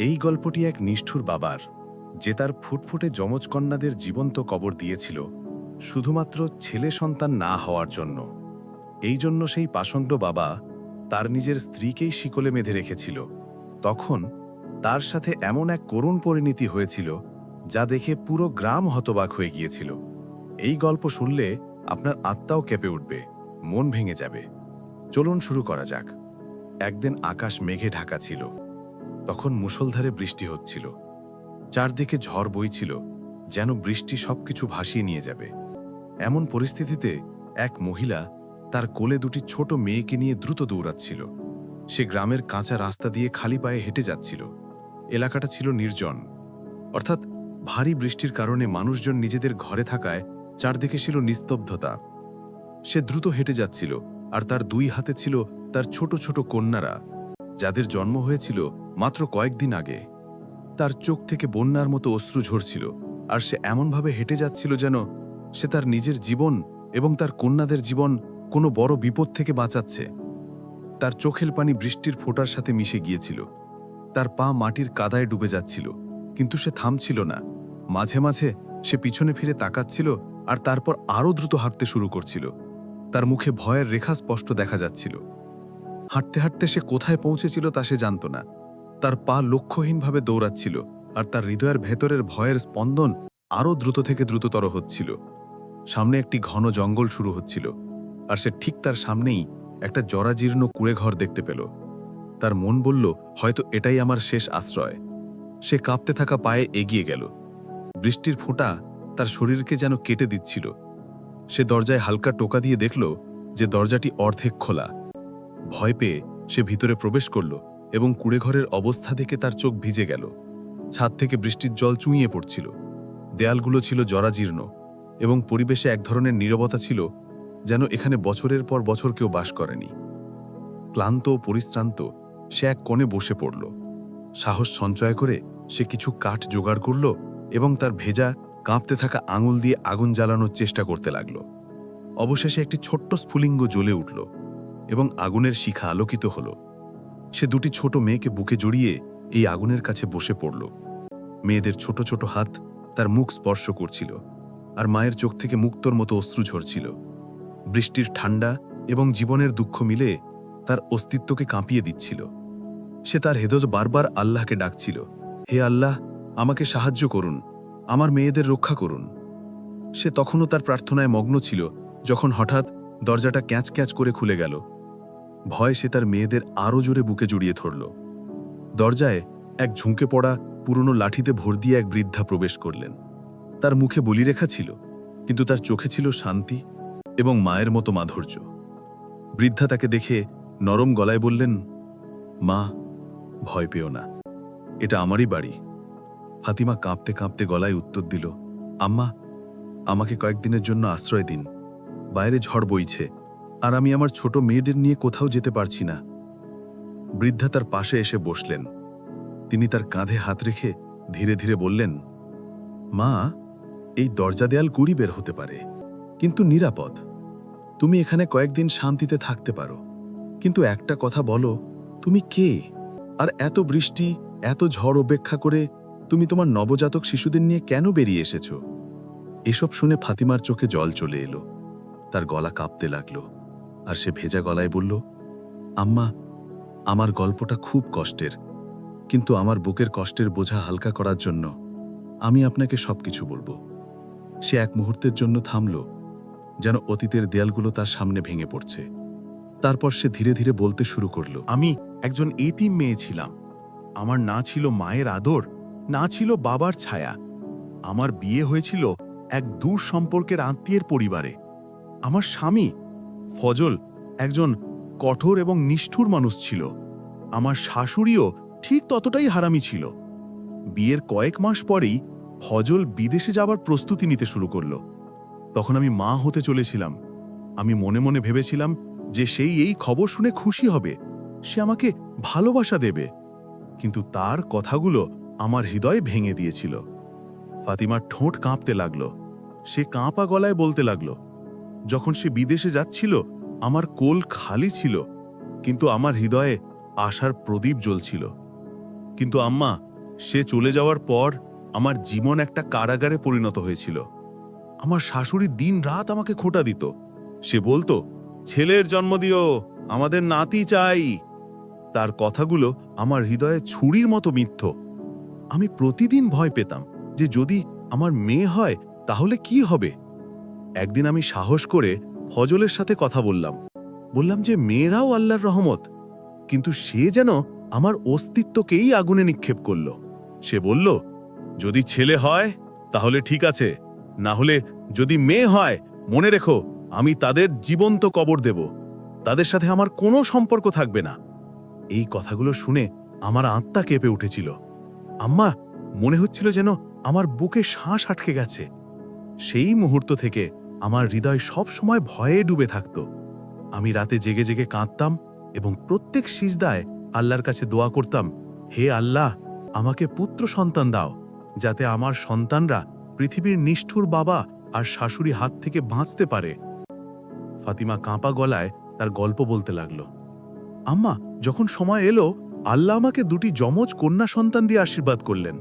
এই গল্পটি এক নিষ্ঠুর বাবার, যে তার ফুটফুটে যমজ কন্যাদের জীবন্ত কবর দিয়েছিল, শুধুমাত্র ছেলে সন্তান না হওয়ার জন্য। এই জন্য সেই পাষণ্ড বাবা তার নিজের স্ত্রীকেই শিকলে বেঁধে রেখেছিল। তখন তার সাথে এমন এক করুণ পরিণতি হয়েছিল, যা দেখে পুরো গ্রাম হতবাক হয়ে গিয়েছিল। এই গল্প শুনলে আপনার আত্মাও কেঁপে উঠবে, মন ভেঙে যাবে। চলুন শুরু করা যাক। একদিন আকাশ মেঘে ঢাকা ছিল। তখন মুষলধারে বৃষ্টি হচ্ছিল। চারদিকে ঝড় বইছিল, যেন বৃষ্টি সবকিছু ভাসিয়ে নিয়ে যাবে। এমন পরিস্থিতিতে এক মহিলা তার কোলে দুটি ছোট মেয়েকে নিয়ে দ্রুত দৌড়াচ্ছিল। সে গ্রামের কাঁচা রাস্তা দিয়ে খালি পায়ে হেঁটে যাচ্ছিল। এলাকাটা ছিল নির্জন। অর্থাৎ ভারী বৃষ্টির কারণে মানুষজন নিজেদের ঘরে থাকায় চারদিকে ছিল নিস্তব্ধতা। সে দ্রুত হেঁটে যাচ্ছিল, আর তার দুই হাতে ছিল তার ছোট ছোট কন্যারা, যাদের জন্ম হয়েছিল মাত্র কয়েকদিন আগে। তার চোখ থেকে বন্যার মতো অশ্রু ঝরছিল, আর সে এমনভাবে হেঁটে যাচ্ছিল যেন সে তার নিজের জীবন এবং তার কন্যাদের জীবন কোনো বড় বিপদ থেকে বাঁচাচ্ছে। তার চোখের পানি বৃষ্টির ফোঁটার সাথে মিশে গিয়েছিল। তার পা মাটির কাদায় ডুবে যাচ্ছিল, কিন্তু সে থামছিল না। মাঝে মাঝে সে পিছনে ফিরে তাকাচ্ছিল আর তারপর আরও দ্রুত হাঁটতে শুরু করছিল। তার মুখে ভয়ের রেখা স্পষ্ট দেখা যাচ্ছিল। হাঁটতে হাঁটতে সে কোথায় পৌঁছেছিল তা সে জানত না। তার পা লক্ষ্যহীনভাবে দৌড়াচ্ছিল আর তার হৃদয়ের ভেতরের ভয়ের স্পন্দন আরও দ্রুত থেকে দ্রুততর হচ্ছিল। সামনে একটি ঘন জঙ্গল শুরু হচ্ছিল আর সে ঠিক তার সামনেই একটা জরাজীর্ণ কুড়েঘর দেখতে পেল। তার মন বলল, হয়তো এটাই আমার শেষ আশ্রয়। সে কাঁপতে থাকা পায়ে এগিয়ে গেল। বৃষ্টির ফোঁটা তার শরীরকে যেন কেটে দিচ্ছিল। সে দরজায় হালকা টোকা দিয়ে দেখল যে দরজাটি অর্ধেক খোলা। ভয় পেয়ে সে ভিতরে প্রবেশ করল। এবং কুড়েঘরের অবস্থা দেখে তার চোখ ভিজে গেল। ছাদ থেকে বৃষ্টির জল চুঁইয়ে পড়ছিল। দেয়ালগুলো ছিল জরাজীর্ণ এবং পরিবেশে এক ধরনের নীরবতা ছিল যেন এখানে বছরের পর বছর কেউ বাস করেনি। ক্লান্ত ও পরিশ্রান্ত, সে এক কোণে বসে পড়ল। সাহস সঞ্চয় করে সে কিছু কাঠ জোগাড় করল এবং তার ভেজা, কাঁপতে থাকা আঙুল দিয়ে আগুন জ্বালানোর চেষ্টা করতে লাগল। অবশেষে একটি ছোট্ট স্ফুলিঙ্গ জ্বলে উঠল এবং আগুনের শিখা আলোকিত হল। সে দুটি ছোট মেয়েকে বুকে জড়িয়ে এই আগুনের কাছে বসে পড়ল। মেয়েদের ছোট ছোট হাত তার মুখ স্পর্শ করছিল আর মায়ের চোখ থেকে মুক্তর মতো অশ্রু ঝরছিল। বৃষ্টির ঠান্ডা এবং জীবনের দুঃখ মিলে তার অস্তিত্বকে কাঁপিয়ে দিচ্ছিল। সে তার হেদজ বারবার আল্লাহকে ডাকছিল, হে আল্লাহ, আমাকে সাহায্য করুন, আমার মেয়েদের রক্ষা করুন। সে তখনও তার প্রার্থনায় মগ্ন ছিল যখন হঠাৎ দরজাটা ক্যাঁচ ক্যাঁচ করে খুলে গেল। ভয় সে তার মেয়েদের আরও জোরে বুকে জড়িয়ে ধরল। দরজায় এক ঝুঁকে পড়া পুরনো লাঠিতে ভর দিয়ে এক বৃদ্ধা প্রবেশ করলেন। তার মুখে বলিরেখা ছিল, কিন্তু তার চোখে ছিল শান্তি এবং মায়ের মতো মাধুর্য। বৃদ্ধা তাকে দেখে নরম গলায় বললেন, মা, ভয় পেও না, এটা আমারই বাড়ি। ফাতিমা কাঁপতে কাঁপতে গলায় উত্তর দিল, আম্মা, আমাকে কয়েকদিনের জন্য আশ্রয় দিন, বাইরে ঝড় বইছে আর আমি আমার ছোট মেয়েদের নিয়ে কোথাও যেতে পারছি না। বৃদ্ধা তার পাশে এসে বসলেন। তিনি তার কাঁধে হাত রেখে ধীরে ধীরে বললেন, মা, এই দরজা দেয়াল গুড়ি বের হতে পারে, কিন্তু নিরাপদ। তুমি এখানে কয়েকদিন শান্তিতে থাকতে পারো। কিন্তু একটা কথা বলো, তুমি কে? আর এত বৃষ্টি, এত ঝড় উপেক্ষা করে তুমি তোমার নবজাতক শিশুদের নিয়ে কেন বেরিয়ে এসেছ? এসব শুনে ফাতিমার চোখে জল চলে এলো। তার গলা কাঁপতে লাগল। আর সে ভেজা গলায় বলল, আম্মা, আমার গল্পটা খুব কষ্টের, কিন্তু আমার বুকের কষ্টের বোঝা হালকা করার জন্য আমি আপনাকে সবকিছু বলব। সে এক মুহূর্তের জন্য থামল, যেন অতীতের দেয়ালগুলো তার সামনে ভেঙে পড়ছে। তারপর সে ধীরে ধীরে বলতে শুরু করল, আমি একজন এতিম মেয়ে ছিলাম। আমার না ছিল মায়ের আদর, না ছিল বাবার ছায়া। আমার বিয়ে হয়েছিল এক দূর সম্পর্কের আত্মীয়ের পরিবারে। আমার স্বামী ফজল একজন কঠোর এবং নিষ্ঠুর মানুষ ছিল। আমার শাশুড়িও ঠিক ততটাই হারামি ছিল। বিয়ের কয়েক মাস পরেই ফজল বিদেশে যাবার প্রস্তুতি নিতে শুরু করল। তখন আমি মা হতে চলেছিলাম। আমি মনে মনে ভেবেছিলাম যে সেই এই খবর শুনে খুশি হবে। সে আমাকে ভালোবাসা দেবে। কিন্তু তার কথাগুলো আমার হৃদয় ভেঙে দিয়েছিল। ফাতিমার ঠোঁট কাঁপতে লাগল। সে কাঁপা গলায় বলতে লাগল যখন সে বিদেশে যাচ্ছিল, আমার কোল খালি ছিল, কিন্তু আমার হৃদয়ে আশার প্রদীপ জ্বলছিল। কিন্তু আম্মা, সে চলে যাওয়ার পর আমার জীবন একটা কারাগারে পরিণত হয়েছিল। আমার শাশুড়ি দিন রাত আমাকে খোটা দিত। সে বলতো, ছেলের জন্ম দিও, আমাদের নাতি চাই। তার কথাগুলো আমার হৃদয়ে ছুরির মতো মিথ্য। আমি প্রতিদিন ভয় পেতাম যে যদি আমার মেয়ে হয়, তাহলে কি হবে? একদিন আমি সাহস করে ফজলের সাথে কথা বললাম। বললাম যে, মেয়েরাও আল্লাহর রহমত। কিন্তু সে যেন আমার অস্তিত্বকেই আগুনে নিক্ষেপ করল। সে বলল, যদি ছেলে হয়, তাহলে ঠিক আছে। না হলে যদি মেয়ে হয়, মনে রেখো, আমি তাদের জীবন্ত কবর দেব। তাদের সাথে আমার কোনো সম্পর্ক থাকবে না। এই কথাগুলো শুনে আমার আত্মা কেঁপে উঠেছিল। আম্মা, মনে হচ্ছিল যেন আমার বুকে শ্বাস আটকে গেছে। সেই মুহূর্ত থেকে আমার হৃদয় সব সময় ভয়ে ডুবে থাকত। আমি রাতে জেগে জেগে কাঁদতাম এবং প্রত্যেক সিজদায় আল্লাহর কাছে দোয়া করতাম, হে আল্লাহ, আমাকে পুত্র সন্তান দাও, যাতে আমার সন্তানরা পৃথিবীর নিষ্ঠুর বাবা আর শাশুড়ি হাত থেকে বাঁচতে পারে। ফাতিমা কাঁপা গলায় তার গল্প বলতে লাগল। আম্মা, যখন সময় এলো, আল্লাহ আমাকে দুটি যমজ কন্যা সন্তান দিয়ে আশীর্বাদ করলেন।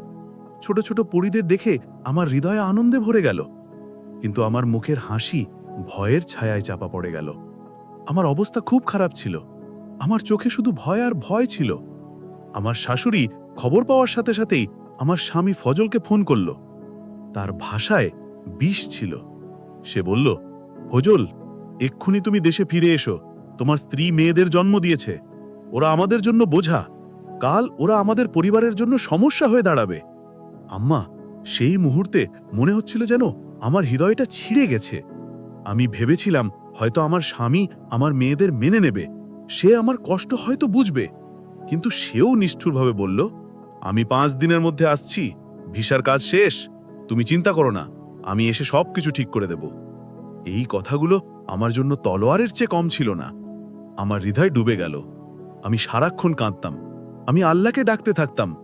ছোট ছোট পরিদের দেখে আমার হৃদয়ে আনন্দে ভরে গেল। কিন্তু আমার মুখের হাসি ভয়ের ছায়ায় চাপা পড়ে গেল। আমার অবস্থা খুব খারাপ ছিল। আমার চোখে শুধু ভয় আর ভয় ছিল। আমার শাশুড়ি খবর পাওয়ার সাথে সাথেই আমার স্বামী ফজলকে ফোন করল। তার ভাষায় বিষ ছিল। সে বলল, ফজল, এক্ষুনি তুমি দেশে ফিরে এসো। তোমার স্ত্রী মেয়েদের জন্ম দিয়েছে। ওরা আমাদের জন্য বোঝা। কাল ওরা আমাদের পরিবারের জন্য সমস্যা হয়ে দাঁড়াবে। আম্মা, সেই মুহূর্তে মনে হচ্ছিল যেন আমার হৃদয়টা ছিঁড়ে গেছে। আমি ভেবেছিলাম, হয়তো আমার স্বামী আমার মেয়েদের মেনে নেবে। সে আমার কষ্ট হয়তো বুঝবে। কিন্তু সেও নিষ্ঠুরভাবে বলল, আমি পাঁচ দিনের মধ্যে আসছি। ভিসার কাজ শেষ। তুমি চিন্তা করো না। আমি এসে সব কিছু ঠিক করে দেব। এই কথাগুলো আমার জন্য তলোয়ারের চেয়ে কম ছিল না। আমার হৃদয় ডুবে গেল। আমি সারাক্ষণ কাঁদতাম। আমি আল্লাহকে ডাকতে থাকতাম।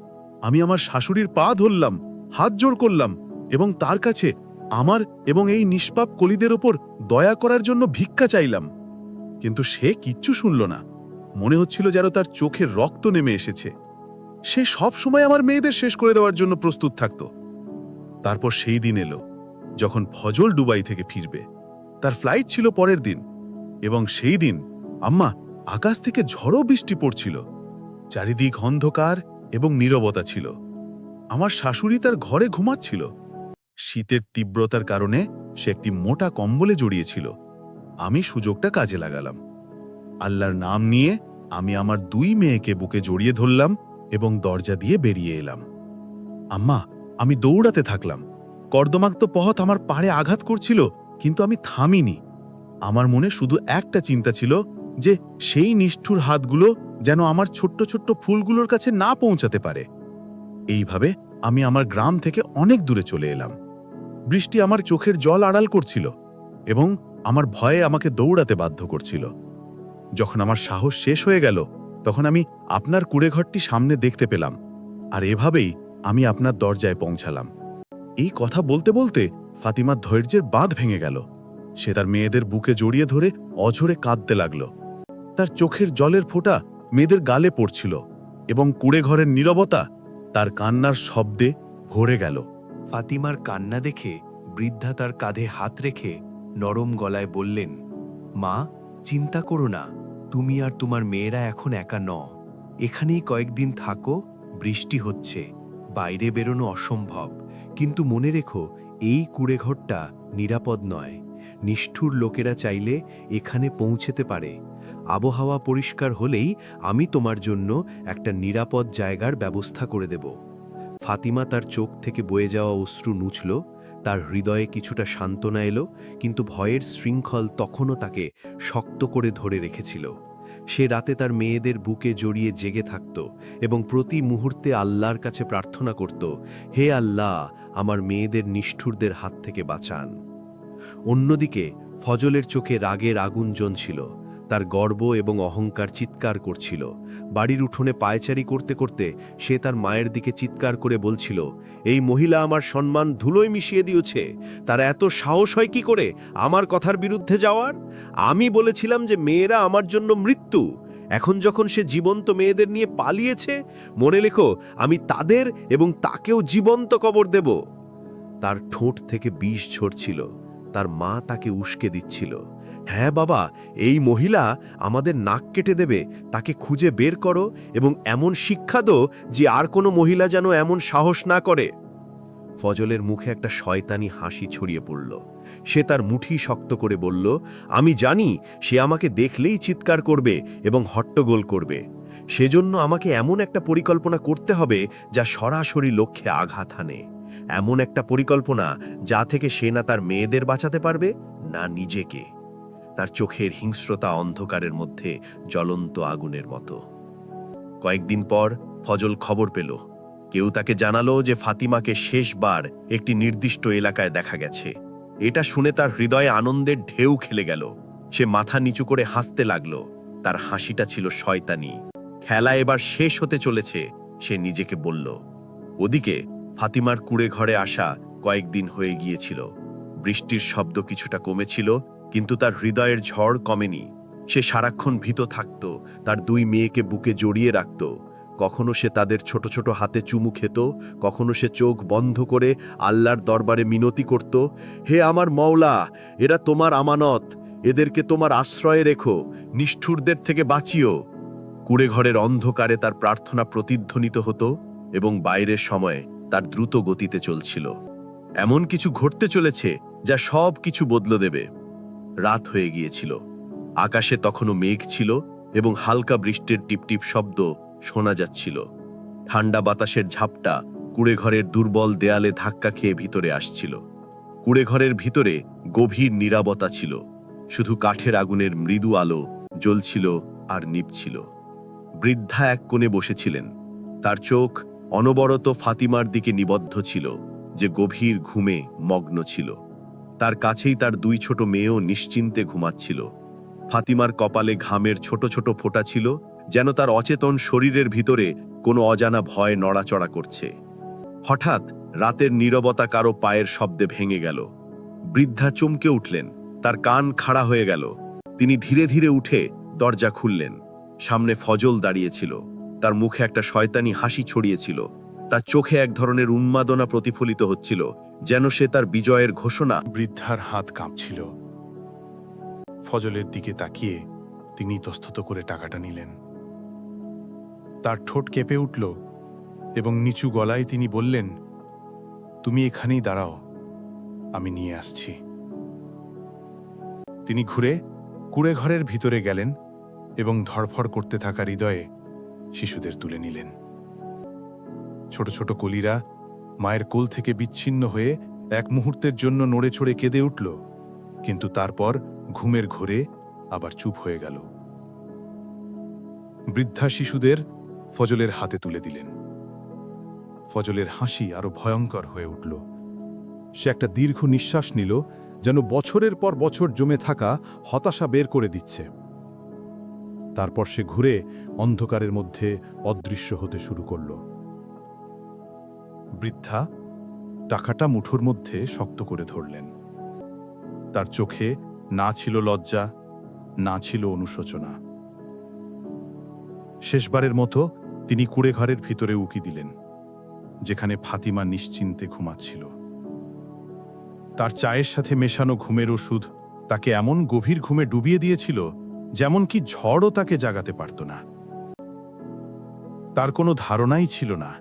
আমি আমার শাশুড়ির পা ধরলাম, হাত জোড় করলাম এবং তার কাছে আমার এবং এই নিষ্পাপ কলিদের ওপর দয়া করার জন্য ভিক্ষা চাইলাম। কিন্তু সে কিচ্ছু শুনল না। মনে হচ্ছিল যেন তার চোখের রক্ত নেমে এসেছে। সে সব সময় আমার মেয়েদের শেষ করে দেওয়ার জন্য প্রস্তুত থাকত। তারপর সেই দিন এলো, যখন ফজল দুবাই থেকে ফিরবে। তার ফ্লাইট ছিল পরের দিন এবং সেই দিন, আম্মা, আকাশ থেকে ঝড়ো বৃষ্টি পড়ছিল। চারিদিক অন্ধকার এবং নীরবতা ছিল। আমার শাশুড়ি তার ঘরে ঘুমাচ্ছিল। শীতের তীব্রতার কারণে সে একটি মোটা কম্বলে জড়িয়েছিল। আমি সুযোগটা কাজে লাগালাম। আল্লাহর নাম নিয়ে আমি আমার দুই মেয়েকে বুকে জড়িয়ে ধরলাম এবং দরজা দিয়ে বেরিয়ে এলাম। আম্মা, আমি দৌড়াতে থাকলাম। কর্দমাক্ত পথ আমার পাড়ে আঘাত করছিল, কিন্তু আমি থামিনি। আমার মনে শুধু একটা চিন্তা ছিল যে সেই নিষ্ঠুর হাতগুলো যেন আমার ছোট্ট ছোট্ট ফুলগুলোর কাছে না পৌঁছাতে পারে। এইভাবে আমি আমার গ্রাম থেকে অনেক দূরে চলে এলাম। বৃষ্টি আমার চোখের জল আড়াল করছিল এবং আমার ভয়ে আমাকে দৌড়াতে বাধ্য করছিল। যখন আমার সাহস শেষ হয়ে গেল, তখন আমি আপনার কুড়েঘরটি সামনে দেখতে পেলাম আর এভাবেই আমি আপনার দরজায় পৌঁছালাম। এই কথা বলতে বলতে ফাতিমার ধৈর্যের বাঁধ ভেঙে গেল। সে তার মেয়েদের বুকে জড়িয়ে ধরে অঝরে কাঁদতে লাগল। তার চোখের জলের ফোঁটা মেয়েদের গালে পড়ছিল এবং কুড়ে ঘরের নীরবতা তার কান্নার শব্দে ভরে গেল। ফাতিমার কান্না দেখে বৃদ্ধা তার কাঁধে হাত রেখে নরম গলায় বললেন, মা, চিন্তা করো না, তুমি আর তোমার মেয়েরা এখন একা ন এখানেই কয়েকদিন থাকো, বৃষ্টি হচ্ছে, বাইরে বেরোনো অসম্ভব। কিন্তু মনে রেখো, এই কুড়েঘরটা নিরাপদ নয়। নিষ্ঠুর লোকেরা চাইলে এখানে পৌঁছেতে পারে। আবহাওয়া পরিষ্কার হলেই আমি তোমার জন্য একটা নিরাপদ জায়গার ব্যবস্থা করে দেব। ফাতিমা তার চোখ থেকে বয়ে যাওয়া অশ্রু নুছল তার হৃদয়ে কিছুটা সান্ত্বনা এলো, কিন্তু ভয়ের শৃঙ্খল তখনও তাকে শক্ত করে ধরে রেখেছিল। সে রাতে তার মেয়েদের বুকে জড়িয়ে জেগে থাকত এবং প্রতি মুহূর্তে আল্লাহর কাছে প্রার্থনা করত, হে আল্লাহ, আমার মেয়েদের নিষ্ঠুরদের হাত থেকে বাঁচান। অন্যদিকে ফজলের চোখে রাগের আগুন জ্বলছিল। তার গর্ব এবং অহংকার চিৎকার করছিল। বাড়ির উঠোনে পায়চারি করতে করতে সে তার মায়ের দিকে চিৎকার করে বলছিল, এই মহিলা আমার সম্মান ধুলোয় মিশিয়ে দিয়েছে। তার এত সাহস হয় কি করে আমার কথার বিরুদ্ধে যাওয়ার? আমি বলেছিলাম যে মেয়েরা আমার জন্য মৃত্যু। এখন যখন সে জীবন্ত মেয়েদের নিয়ে পালিয়েছে, মনে লেখো, আমি তাদের এবং তাকেও জীবন্ত কবর দেব। তার ঠোঁট থেকে বিষ ঝরছিল। তার মা তাকে উস্কে দিচ্ছিল। হ্যাঁ বাবা, এই মহিলা আমাদের নাক কেটে দেবে, তাকে খুঁজে বের করো এবং এমন শিক্ষা দো যে আর কোনো মহিলা যেন এমন সাহস না করে। ফজলের মুখে একটা শয়তানি হাসি ছড়িয়ে পড়ল। সে তার মুঠি শক্ত করে বলল, আমি জানি, সে আমাকে দেখলেই চিৎকার করবে এবং হট্টগোল করবে। সেজন্য আমাকে এমন একটা পরিকল্পনা করতে হবে যা সরাসরি লক্ষ্যে আঘাত হানে। এমন একটা পরিকল্পনা যা থেকে সে না তার মেয়েদের বাঁচাতে পারবে, না নিজেকে। তার চোখের হিংস্রতা অন্ধকারের মধ্যে জ্বলন্ত আগুনের মতো। কয়েকদিন পর ফজল খবর পেল। কেউ তাকে জানালো যে ফাতিমাকে শেষবার একটি নির্দিষ্ট এলাকায় দেখা গেছে। এটা শুনে তার হৃদয়ে আনন্দের ঢেউ খেলে গেল। সে মাথা নিচু করে হাসতে লাগল। তার হাসিটা ছিল শয়তানি। খেলা এবার শেষ হতে চলেছে, সে নিজেকে বলল। ওদিকে ফাতিমার কুড়ে ঘরে আসা কয়েকদিন হয়ে গিয়েছিল। বৃষ্টির শব্দ কিছুটা কমেছিল কিন্তু তার হৃদয়ের ঝড় কমেনি। সে সারাক্ষণ ভীত থাকত, তার দুই মেয়েকে বুকে জড়িয়ে রাখত। কখনো সে তাদের ছোট ছোট হাতে চুমু খেত, কখনো সে চোখ বন্ধ করে আল্লাহর দরবারে মিনতি করত, হে আমার মওলা, এরা তোমার আমানত, এদেরকে তোমার আশ্রয়ে রেখো, নিষ্ঠুরদের থেকে বাঁচিও। কুড়ে ঘরের অন্ধকারে তার প্রার্থনা প্রতিধ্বনিত হতো এবং বাইরের সময়ে তার দ্রুত গতিতে চলছিল। এমন কিছু ঘটতে চলেছে যা সব কিছু বদলে দেবে। রাত হয়ে গিয়েছিল। আকাশে তখনও মেঘ ছিল এবং হালকা বৃষ্টির টিপটিপ শব্দ শোনা যাচ্ছিল। ঠান্ডা বাতাসের ঝাপটা কুড়েঘরের দুর্বল দেয়ালে ধাক্কা খেয়ে ভিতরে আসছিল। কুড়েঘরের ভিতরে গভীর নীরবতা ছিল। শুধু কাঠের আগুনের মৃদু আলো জ্বলছিল আর নিপছিল বৃদ্ধা এক কোণে বসেছিলেন। তার চোখ অনবরত ফাতিমার দিকে নিবদ্ধ ছিল, যে গভীর ঘুমে মগ্ন ছিল। তার কাছেই তার দুই ছোট মেয়েও নিশ্চিন্তে ঘুমাচ্ছিল। ফাতিমার কপালে ঘামের ছোট ছোট ফোঁটা ছিল, যেন তার অচেতন শরীরের ভিতরে কোনো অজানা ভয় নড়াচড়া করছে। হঠাৎ রাতের নীরবতা কারও পায়ের শব্দে ভেঙে গেল। বৃদ্ধা চমকে উঠলেন, তার কান খাড়া হয়ে গেল। তিনি ধীরে ধীরে উঠে দরজা খুললেন। সামনে ফজল দাঁড়িয়েছিল তার মুখে একটা শয়তানি হাসি ছড়িয়েছিল। তার চোখে এক ধরনের উন্মাদনা প্রতিফলিত হচ্ছিল, যেন সে তার বিজয়ের ঘোষণা বৃদ্ধার হাত কাঁপছিল। ফজলের দিকে তাকিয়ে তিনি ইতস্তত করে টাকাটা নিলেন। তার ঠোঁট কেঁপে উঠল এবং নিচু গলায় তিনি বললেন, তুমি এখানেই দাঁড়াও, আমি নিয়ে আসছি। তিনি ঘুরে কুড়ে ঘরের ভিতরে গেলেন এবং ধড়ফড় করতে থাকা হৃদয়ে শিশুদের তুলে নিলেন। ছোট ছোট কলিরা মায়ের কোল থেকে বিচ্ছিন্ন হয়ে এক মুহূর্তের জন্য নড়ে চড়ে কেঁদে উঠল, কিন্তু তারপর ঘুমের ঘোরে আবার চুপ হয়ে গেল। বৃদ্ধা শিশুদের ফজলের হাতে তুলে দিলেন। ফজলের হাসি আরও ভয়ঙ্কর হয়ে উঠল। সে একটা দীর্ঘ নিঃশ্বাস নিল, যেন বছরের পর বছর জমে থাকা হতাশা বের করে দিচ্ছে। তারপর সে ঘুরে অন্ধকারের মধ্যে অদৃশ্য হতে শুরু করল। বৃদ্ধা টাকাটা মুঠোর মধ্যে শক্ত করে ধরলেন। তার চোখে না ছিল লজ্জা, না ছিল অনুশোচনা। শেষবারের মতো তিনি কুড়ে ঘরের ভিতরে উকি দিলেন, যেখানে ফাতিমা নিশ্চিন্তে ঘুমাচ্ছিল। তার চায়ের সাথে মেশানো ঘুমের ওষুধ তাকে এমন গভীর ঘুমে ডুবিয়ে দিয়েছিল, যেমন কি ঝড়ও তাকে জাগাতে পারত না। তার কোনো ধারণাই ছিল না।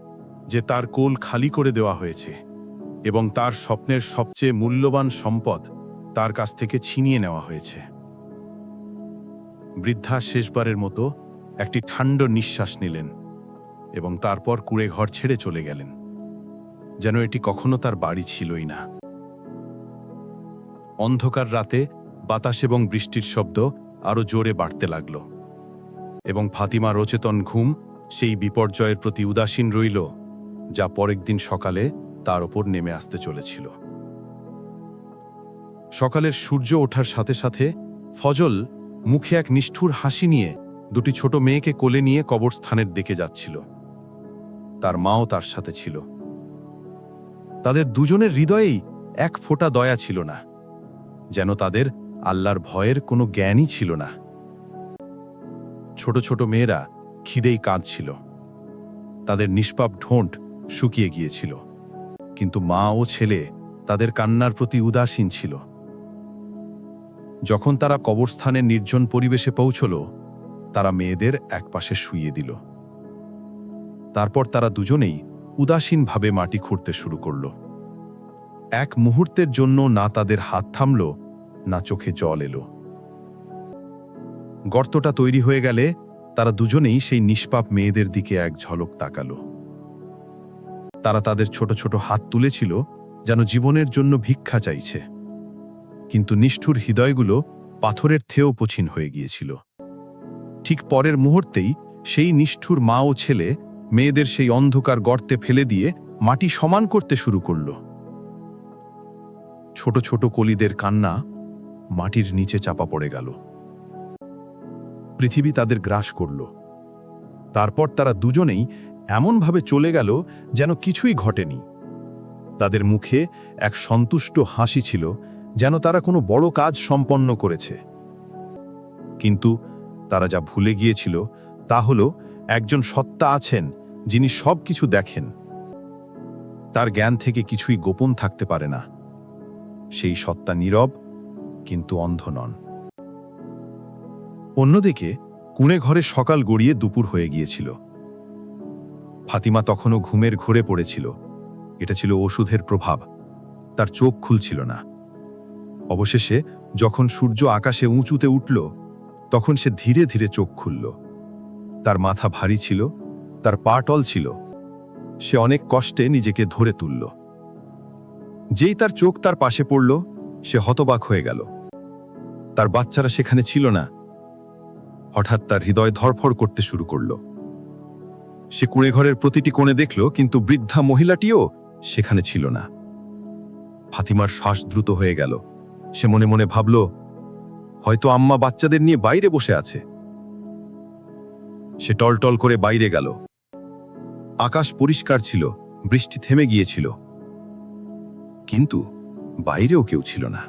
যে তার কোল খালি করে দেওয়া হয়েছে এবং তার স্বপ্নের সবচেয়ে মূল্যবান সম্পদ তার কাছ থেকে ছিনিয়ে নেওয়া হয়েছে। বৃদ্ধা শেষবারের মতো একটি ঠান্ড নিঃশ্বাস নিলেন এবং তারপর কুড়ে ঘর ছেড়ে চলে গেলেন। যেন এটি কখনো তার বাড়ি ছিলই না। অন্ধকার রাতে বাতাস এবং বৃষ্টির শব্দ আরও জোরে বাড়তে লাগল এবং ফাতিমার অচেতন ঘুম সেই বিপর্যয়ের প্রতি উদাসীন রইল যা পরের দিন সকালে তার ওপর নেমে আসতে চলেছিল। সকালের সূর্য ওঠার সাথে সাথে ফজল মুখে এক নিষ্ঠুর হাসি নিয়ে দুটি ছোট মেয়েকে কোলে নিয়ে কবরস্থানের দিকে যাচ্ছিল। তার মাও তার সাথে ছিল। তাদের দুজনের হৃদয়েই এক ফোঁটা দয়া ছিল না, যেন তাদের আল্লাহর ভয়ের কোনো জ্ঞানই ছিল না। ছোট ছোট মেয়েরা খিদেই কাঁদছিল। তাদের নিষ্পাপ ঢোঁট শুকিয়ে গিয়েছিল। কিন্তু মা ও ছেলে তাদের কান্নার প্রতি উদাসীন ছিল। যখন তারা কবরস্থানের নির্জন পরিবেশে পৌঁছল, তারা মেয়েদের একপাশে শুইয়ে দিল। তারপর তারা দুজনেই উদাসীনভাবে মাটি খুঁড়তে শুরু করল। এক মুহূর্তের জন্য না তাদের হাত থামল, না চোখে জল এলো। গর্তটা তৈরি হয়ে গেলে তারা দুজনেই সেই নিষ্পাপ মেয়েদের দিকে এক ঝলক তাকালো। তারা তাদের ছোট ছোট হাত তুলেছিল যেন জীবনের জন্য ভিক্ষা চাইছে। কিন্তু নিষ্ঠুর হৃদয়গুলো পাথরের থেও পছিন হয়ে গিয়েছিল। ঠিক পরের মুহূর্তেই সেই নিষ্ঠুর মা ও ছেলে মেয়েদের সেই অন্ধকার গর্তে ফেলে দিয়ে মাটি সমান করতে শুরু করল। ছোট ছোট কলিদের কান্না মাটির নিচে চাপা পড়ে গেল। পৃথিবী তাদের গ্রাস করল। তারপর তারা দুজনেই এমনভাবে চলে গেল যেন কিছুই ঘটেনি। তাদের মুখে এক সন্তুষ্ট হাসি ছিল যেন তারা কোনো বড় কাজ সম্পন্ন করেছে। কিন্তু তারা যা ভুলে গিয়েছিল তা হল একজন সত্তা আছেন যিনি সব কিছু দেখেন। তার জ্ঞান থেকে কিছুই গোপন থাকতে পারে না। সেই সত্তা নীরব কিন্তু অন্ধ নন। অন্যদিকে কুঁড়ে ঘরে সকাল গড়িয়ে দুপুর হয়ে গিয়েছিল। ফাতিমা তখনও ঘুমের ঘোরে পড়েছিল। এটা ছিল ওষুধের প্রভাব। তার চোখ খুলছিল না। অবশেষে যখন সূর্য আকাশে উঁচুতে উঠল, তখন সে ধীরে ধীরে চোখ খুলল। তার মাথা ভারী ছিল, তার পা টল ছিল। সে অনেক কষ্টে নিজেকে ধরে তুলল। যেই তার চোখ তার পাশে পড়ল, সে হতবাক হয়ে গেল। তার বাচ্চারা সেখানে ছিল না। হঠাৎ তার হৃদয় ধরফড় করতে শুরু করল। সে কুঁড়ে ঘরের প্রতিটি কোণে দেখল, কিন্তু বৃদ্ধা মহিলাটিও সেখানে ছিল না। ফাতিমার শ্বাস দ্রুত হয়ে গেল। সে মনে মনে ভাবল, হয়তো আম্মা বাচ্চাদের নিয়ে বাইরে বসে আছে। সে টলটল করে বাইরে গেল। আকাশ পরিষ্কার ছিল, বৃষ্টি থেমে গিয়েছিল। কিন্তু বাইরেও কেউ ছিল না।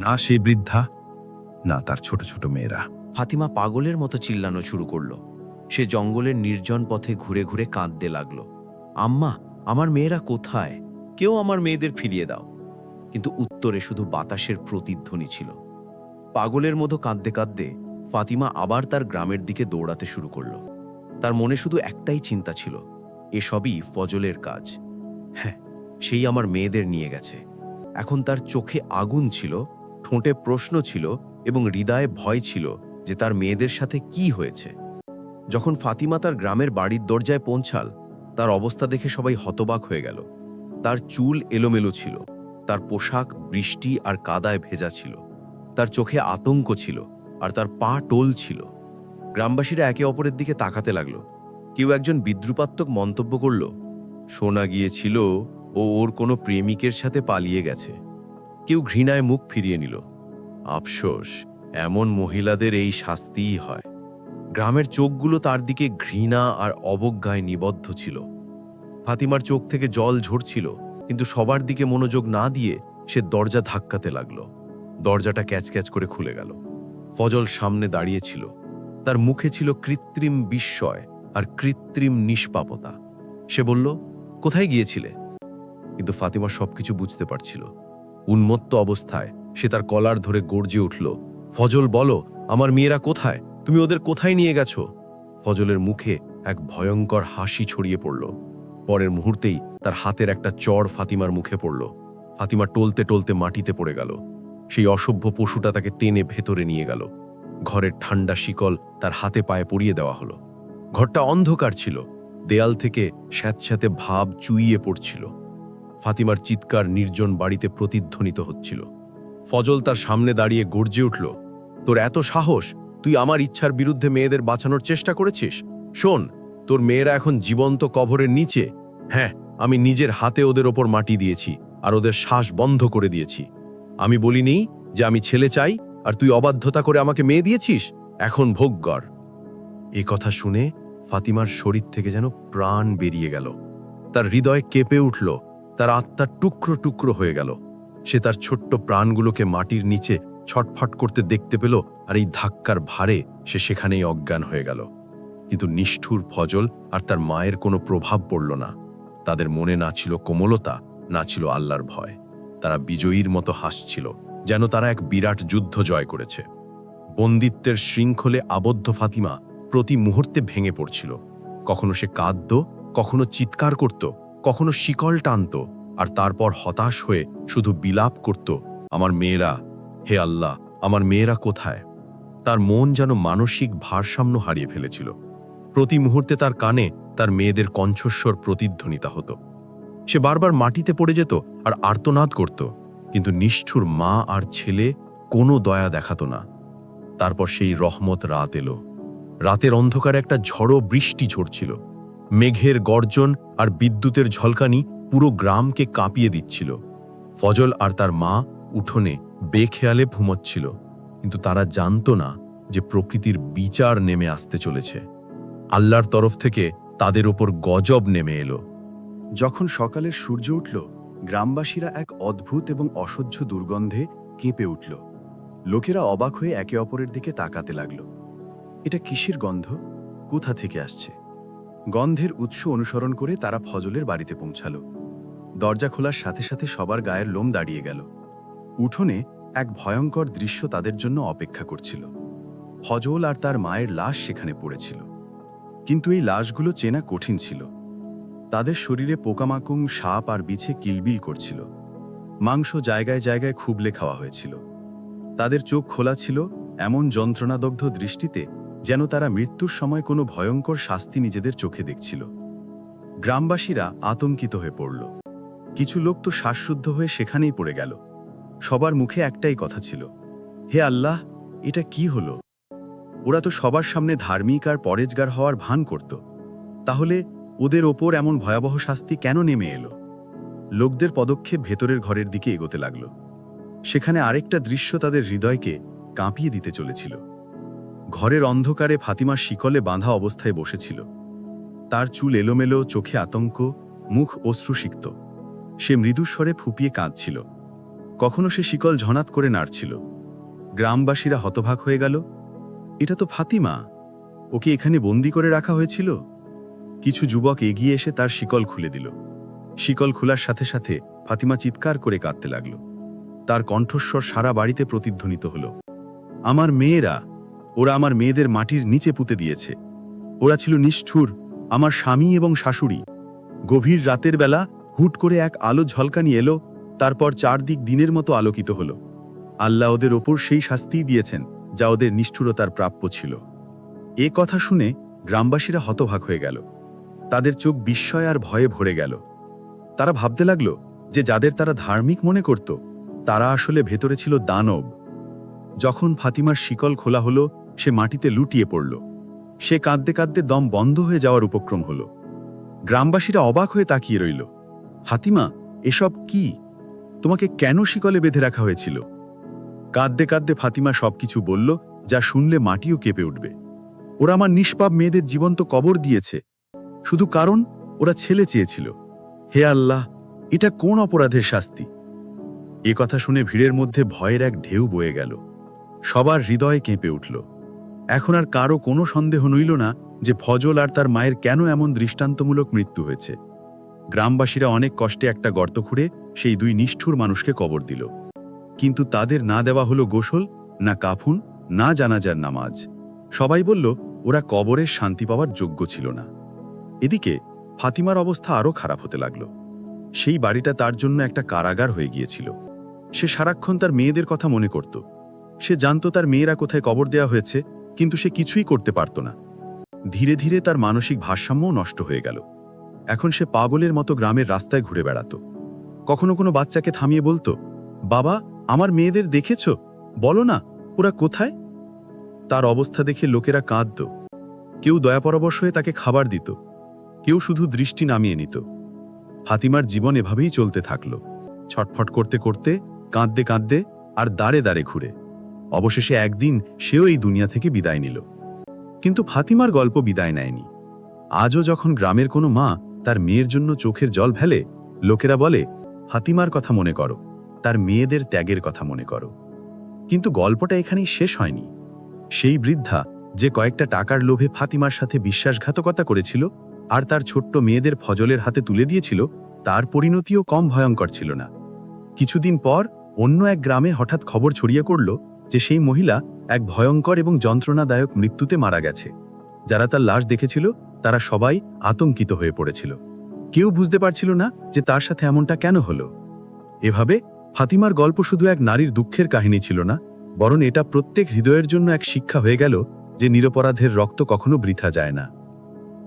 না সেই বৃদ্ধা, না তার ছোট ছোট মেয়েরা। ফাতিমা পাগলের মতো চিল্লানো শুরু করল। সে জঙ্গলের নির্জন পথে ঘুরে ঘুরে কাঁদতে লাগল। আম্মা, আমার মেয়েরা কোথায়? কেউ আমার মেয়েদের ফিরিয়ে দাও। কিন্তু উত্তরে শুধু বাতাসের প্রতিধ্বনি ছিল। পাগলের মতো কাঁদতে কাঁদতে ফাতিমা আবার তার গ্রামের দিকে দৌড়াতে শুরু করল। তার মনে শুধু একটাই চিন্তা ছিল, এসবই ফজলের কাজ। হ্যাঁ সেই আমার মেয়েদের নিয়ে গেছে। এখন তার চোখে আগুন ছিল, ঠোঁটে প্রশ্ন ছিল এবং হৃদয়ে ভয় ছিল যে তার মেয়েদের সাথে কি হয়েছে। যখন ফাতিমা তার গ্রামের বাড়ির দরজায় পৌঁছাল, তার অবস্থা দেখে সবাই হতবাক হয়ে গেল। তার চুল এলোমেলো ছিল, তার পোশাক বৃষ্টি আর কাদায় ভেজা ছিল, তার চোখে আতঙ্ক ছিল আর তার পা টোল ছিল। গ্রামবাসীরা একে অপরের দিকে তাকাতে লাগল। কেউ একজন বিদ্রুপাত্মক মন্তব্য করল শোনা গিয়েছিল ও ওর কোনো প্রেমিকের সাথে পালিয়ে গেছে। কেউ ঘৃণায় মুখ ফিরিয়ে নিল, আফসোস, এমন মহিলাদের এই শাস্তিই হয়। গ্রামের চোখগুলো তার দিকে ঘৃণা আর অবজ্ঞায় নিবদ্ধ ছিল। ফাতিমার চোখ থেকে জল ঝরছিল, কিন্তু সবার দিকে মনোযোগ না দিয়ে সে দরজা ধাক্কাতে লাগল। দরজাটা ক্যাচ ক্যাচ করে খুলে গেল। ফজল সামনে দাঁড়িয়েছিল। তার মুখে ছিল কৃত্রিম বিস্ময় আর কৃত্রিম নিষ্পাপতা। সে বলল, কোথায় গিয়েছিলে? কিন্তু ফাতিমা সবকিছু বুঝতে পারছিল। উন্মত্ত অবস্থায় সে তার কলার ধরে গর্জে উঠল, ফজল, বলো, আমার মেয়েরা কোথায়? তুমি ওদের কোথায় নিয়ে গেছো? ফজলের মুখে এক ভয়ঙ্কর হাসি ছড়িয়ে পড়ল। পরের মুহূর্তেই তার হাতের একটা চড় ফাতিমার মুখে পড়ল। ফাতিমা টলতে টলতে মাটিতে পড়ে গেল। সেই অসভ্য পশুটা তাকে টেনে ভেতরে নিয়ে গেল। ঘরের ঠান্ডা শিকল তার হাতে পায়ে পরিয়ে দেওয়া হলো। ঘরটা অন্ধকার ছিল। দেয়াল থেকে স্যাঁতস্যাঁতে ভাব চুইয়ে পড়ছিল। ফাতিমার চিৎকার নির্জন বাড়িতে প্রতিধ্বনিত হচ্ছিল। ফজল তার সামনে দাঁড়িয়ে গর্জে উঠল, তোর এত সাহস? তুই আমার ইচ্ছার বিরুদ্ধে মেয়েদের বাঁচানোর চেষ্টা করেছিস? শোন, তোর মেয়েরা এখন জীবন্ত কবরের নিচে। হ্যাঁ আমি নিজের হাতে ওদের ওপর মাটি দিয়েছি আর ওদের শ্বাস বন্ধ করে দিয়েছি। আমি বলিনি যে আমি ছেলে চাই আর তুই অবাধ্যতা করে আমাকে মেয়ে দিয়েছিস? এখন ভোগ কর। এ কথা শুনে ফাতিমার শরীর থেকে যেন প্রাণ বেরিয়ে গেল। তার হৃদয় কেঁপে উঠল, তার আত্মার টুকরো টুকরো হয়ে গেল। সে তার ছোট্ট প্রাণগুলোকে মাটির নিচে ছটফট করতে দেখতে পেল আর এই ধাক্কার ভারে সে সেখানেই অজ্ঞান হয়ে গেল। কিন্তু নিষ্ঠুর ফজল আর তার মায়ের কোনো প্রভাব পড়ল না। তাদের মনে না ছিল কোমলতা, না ছিল আল্লাহর ভয়। তারা বিজয়ীর মতো হাসছিল, যেন তারা এক বিরাট যুদ্ধ জয় করেছে। বন্দিত্বের শৃঙ্খলে আবদ্ধ ফাতিমা প্রতি মুহূর্তে ভেঙে পড়ছিল। কখনো সে কাঁদত, কখনো চিৎকার করত, কখনো শিকল টানত, আর তারপর হতাশ হয়ে শুধু বিলাপ করত, আমার মেয়েরা হে আল্লাহ, আমার মেয়েরা কোথায়? তার মন যেন মানসিক ভারসাম্য হারিয়ে ফেলেছিল। প্রতি মুহূর্তে তার কানে তার মেয়েদের কণ্ঠস্বর প্রতিধ্বনিতা হতো। সে বারবার মাটিতে পড়ে যেত আর আর্তনাদ করত, কিন্তু নিষ্ঠুর মা আর ছেলে কোনো দয়া দেখাতো না। তারপর সেই রহমত রাত এলো। রাতের অন্ধকারে একটা ঝড়ো বৃষ্টি ঝরছিল। মেঘের গর্জন আর বিদ্যুতের ঝলকানি পুরো গ্রামকে কাঁপিয়ে দিচ্ছিল। ফজল আর তার মা উঠোনে বেখেয়ালে ঘুমোচ্ছিল কিন্তু তারা জানতো না যে প্রকৃতির বিচার নেমে আসতে চলেছে। আল্লাহর তরফ থেকে তাদের ওপর গজব নেমে এলো। যখন সকালের সূর্য উঠল, গ্রামবাসীরা এক অদ্ভুত এবং অসহ্য দুর্গন্ধে কেঁপে উঠল। লোকেরা অবাক হয়ে একে অপরের দিকে তাকাতে লাগল। এটা কিসের গন্ধ? কোথা থেকে আসছে? গন্ধের উৎস অনুসরণ করে তারা ফজলের বাড়িতে পৌঁছালো। দরজা খোলার সাথে সাথে সবার গায়ের লোম দাঁড়িয়ে গেল। উঠোনে এক ভয়ঙ্কর দৃশ্য তাদের জন্য অপেক্ষা করছিল। ফজল আর তার মায়ের লাশ সেখানে পড়েছিল। কিন্তু এই লাশগুলো চেনা কঠিন ছিল। তাদের শরীরে পোকামাকুং সাপ আর বিছে কিলবিল করছিল। মাংস জায়গায় জায়গায় খুবলে খাওয়া হয়েছিল। তাদের চোখ খোলা ছিল এমন যন্ত্রণাদগ্ধ দৃষ্টিতে যেন তারা মৃত্যুর সময় কোনো ভয়ঙ্কর শাস্তি নিজেদের চোখে দেখছিল। গ্রামবাসীরা আতঙ্কিত হয়ে পড়ল। কিছু লোক তো শ্বাসশুদ্ধ হয়ে সেখানেই পড়ে গেল। সবার মুখে একটাই কথা ছিল, হে আল্লাহ, এটা কি হলো? ওরা তো সবার সামনে ধার্মিক আর পরেজগার হওয়ার ভান করত। তাহলে ওদের ওপর এমন ভয়াবহ শাস্তি কেন নেমে এলো? লোকদের পদক্ষেপ ভেতরের ঘরের দিকে এগোতে লাগল। সেখানে আরেকটা দৃশ্য তাদের হৃদয়কে কাঁপিয়ে দিতে চলেছিল। ঘরের অন্ধকারে ফাতিমা শিকলে বাঁধা অবস্থায় বসেছিল। তার চুল এলোমেলো, চোখে আতঙ্ক, মুখ অশ্রুসিক্ত। সে মৃদুস্বরে ফুপিয়ে কাঁদছিল। কখনো সে শিকল ঝনাত করে নাড়ছিল। গ্রামবাসীরা হতভাগ হয়ে গেল, এটা তো ফাতিমা, ওকে এখানে বন্দি করে রাখা হয়েছিল? কিছু যুবক এগিয়ে এসে তার শিকল খুলে দিল। শিকল খোলার সাথে সাথে ফাতিমা চিৎকার করে কাঁদতে লাগল। তার কণ্ঠস্বর সারা বাড়িতে প্রতিধ্বনিত হল। আমার মেয়েরা, ওরা আমার মেয়েদের মাটির নিচে পুঁতে দিয়েছে। ওরা ছিল নিষ্ঠুর, আমার স্বামী এবং শাশুড়ি। গভীর রাতের বেলা হুট করে এক আলো ঝলকানি এলো তারপর চারদিক দিনের মতো আলোকিত হল। আল্লাহ ওদের ওপর সেই শাস্তিই দিয়েছেন, যা ওদের নিষ্ঠুরতার প্রাপ্য ছিল। এ কথা শুনে গ্রামবাসীরা হতভাগ হয়ে গেল। তাদের চোখ বিস্ময় আর ভয়ে ভরে গেল। তারা ভাবতে লাগল যে যাদের তারা ধার্মিক মনে করত, তারা আসলে ভেতরে ছিল দানব। যখন ফাতিমার শিকল খোলা হলো, সে মাটিতে লুটিয়ে পড়ল। সে কাঁদতে কাঁদতে দম বন্ধ হয়ে যাওয়ার উপক্রম হল। গ্রামবাসীরা অবাক হয়ে তাকিয়ে রইল। ফাতিমা, এসব কি? তোমাকে কেন শিকলে বেঁধে রাখা হয়েছিল? কাঁদতে কাঁদতে ফাতিমা সবকিছু বলল, যা শুনলে মাটিও কেঁপে উঠবে। ওরা আমার নিষ্পাপ মেয়েদের জীবন্ত কবর দিয়েছে। শুধু কারণ, ওরা ছেলে চেয়েছিল। হে আল্লাহ, এটা কোন অপরাধের শাস্তি? এ কথা শুনে ভিড়ের মধ্যে ভয়ের এক ঢেউ বয়ে গেল। সবার হৃদয়ে কেঁপে উঠল। এখন আর কারও কোনো সন্দেহ নইল না যে ফজল আর তার মায়ের কেন এমন দৃষ্টান্তমূলক মৃত্যু হয়েছে। গ্রামবাসীরা অনেক কষ্টে একটা গর্ত খুঁড়ে সেই দুই নিষ্ঠুর মানুষকে কবর দিল। কিন্তু তাদের না দেওয়া হলো গোসল, না কাফুন, না জানাজার নামাজ। সবাই বলল, ওরা কবরের শান্তি পাওয়ার যোগ্য ছিল না। এদিকে ফাতিমার অবস্থা আরও খারাপ হতে লাগল। সেই বাড়িটা তার জন্য একটা কারাগার হয়ে গিয়েছিল। সে সারাক্ষণ তার মেয়েদের কথা মনে করত। সে জানত তার মেয়েরা কোথায় কবর দেওয়া হয়েছে, কিন্তু সে কিছুই করতে পারত না। ধীরে ধীরে তার মানসিক ভারসাম্যও নষ্ট হয়ে গেল। এখন সে পাগলের মতো গ্রামের রাস্তায় ঘুরে বেড়াত। কখনো কোনো বাচ্চাকে থামিয়ে বলতো, বাবা, আমার মেয়েদের দেখেছ? বলো না, ওরা কোথায়? তার অবস্থা দেখে লোকেরা কাঁদত। কেউ দয়াপরবশ হয়ে তাকে খাবার দিত, কেউ শুধু দৃষ্টি নামিয়ে নিত। ফাতিমার জীবন এভাবেই চলতে থাকল। ছটফট করতে করতে, কাঁদতে কাঁদতে আর দাঁড়ে দাঁড়ে ঘুরে। অবশেষে একদিন সেও এই দুনিয়া থেকে বিদায় নিল। কিন্তু ফাতিমার গল্প বিদায় নেয়নি। আজও যখন গ্রামের কোনো মা তার মেয়ের জন্য চোখের জল ফেলে, লোকেরা বলে ফাতিমার কথা মনে করো, তার মেয়েদের ত্যাগের কথা মনে করো। কিন্তু গল্পটা এখানেই শেষ হয়নি। সেই বৃদ্ধা যে কয়েকটা টাকার লোভে ফাতিমার সাথে বিশ্বাসঘাতকতা করেছিল আর তার ছোট্ট মেয়েদের ফজলের হাতে তুলে দিয়েছিল, তার পরিণতিও কম ভয়ঙ্কর ছিল না। কিছুদিন পর অন্য এক গ্রামে হঠাৎ খবর ছড়িয়ে পড়ল যে সেই মহিলা এক ভয়ঙ্কর এবং যন্ত্রণাদায়ক মৃত্যুতে মারা গেছে। যারা তার লাশ দেখেছিল, তারা সবাই আতঙ্কিত হয়ে পড়েছিল। কেউ বুঝতে পারছিল না যে তার সাথে এমনটা কেন হলো। এভাবে ফাতিমার গল্প শুধু এক নারীর দুঃখের কাহিনী ছিল না, বরং এটা প্রত্যেক হৃদয়ের জন্য এক শিক্ষা হয়ে গেল যে নিরপরাধের রক্ত কখনো বৃথা যায় না।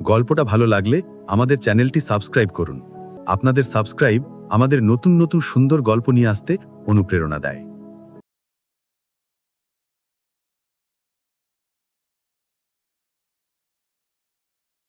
গল্পটা ভালো লাগলে আমাদের চ্যানেলটি সাবস্ক্রাইব করুন। আপনাদের সাবস্ক্রাইব আমাদের নতুন নতুন সুন্দর গল্প নিয়ে আসতে অনুপ্রেরণা দেয়।